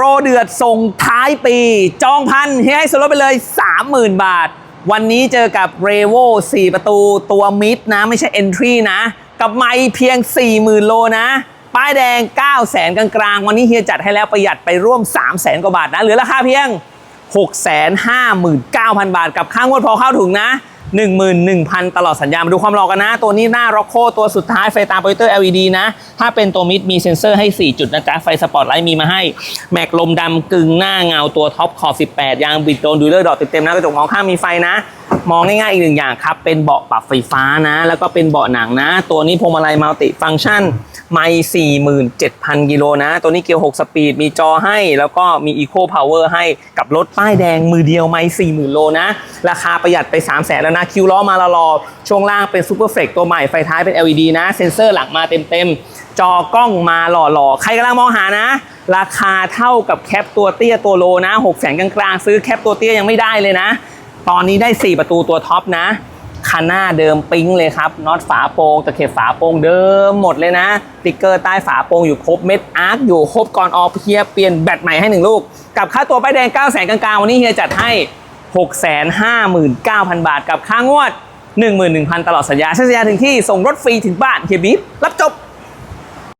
รเดือดส่งท้ายปี จองพันเฮียให้ส่วนลดไปเลย 30,000 บาท วันนี้เจอกับ r e v o 4ประตูตัวมิดนะ ไม่ใช่ Entry นะ กับไม่เพียง 40,000 โลนะ ป้ายแดง 9 0 0 0 0 0กลางๆ วันนี้เฮียจัดให้แล้วประหยัดไปร่วม 3 0 0 0 0 0 กว่าบาทนะ เหลือราคาเพียง 659,000 บาท กับค่างวดพอเข้าถุงนะ 11,000 ตลอดสัญญา มาดูความหล่อกันนะ ตัวนี้หน้าร็อกโคตัวสุดท้ายไฟตาโปรเจคเตอร์ LED นะ ถ้าเป็นตัวมิดมีเซ็นเซอร์ให้ 4 จุดนะจ๊ะ ไฟสปอตไลท์มีมาให้ แม็กลมดำกึ่งหน้าเงาตัวท็อปขอบ 18 ยางบิดโดนดูเลอร์ดอทเต็มๆนะกระจกมองข้างมีไฟนะ มองง่ายๆอีกหนึ่งอย่างครับ เป็นเบาะปรับไฟฟ้านะ แล้วก็เป็นเบาะหนังนะ ตัวนี้พวงมาลัยมัลติฟังก์ชันไม่47,000กิโลนะ ตัวนี้เกียร์6สปีด มีจอให้ แล้วก็มี Eco Power ให้กับรถป้ายแดงมือเดียวไม่40,000โลนะ ราคาประหยัดไป3 0 0 0 0 0แล้วนะ คิวล้อมาละรอช่วงล่างเป็น Super Flex ตัวใหม่ ไฟท้ายเป็น LED นะ เซ็นเซอร์หลังมาเต็มๆ จอกล้องมาหล่อๆ ใครกำลังมองหานะ ราคาเท่ากับแคปตัวเตี้ยตัวโลนะ6 0 0 0 0กลางๆ ซื้อแคปตัวเตี้ยยังไม่ได้เลยนะ ตอนนี้ได้ 4 ประตูตัวท็อปนะคันหน้าเดิมปิ๊งเลยครับน็อตฝาโปร่งตะเข็บฝาโปร่งเดิมหมดเลยนะติ๊กเกอร์ใต้ฝาโปร่งอยู่ครบเม็ดอาร์คอยู่ครบก่อนออกเฮียเปลี่ยนแบตใหม่ให้หนึ่งลูก กับค่าตัวป้ายแดง9 0 0 0 0 0กลางๆ วันนี้เฮียจัดให้ 659,000 บาท กับค่างวด 11,000 ตลอดสัญญาใช้สัญญาถึงที่ส่งรถฟรีถึงบ้านเฮียบิ๊บรับจบ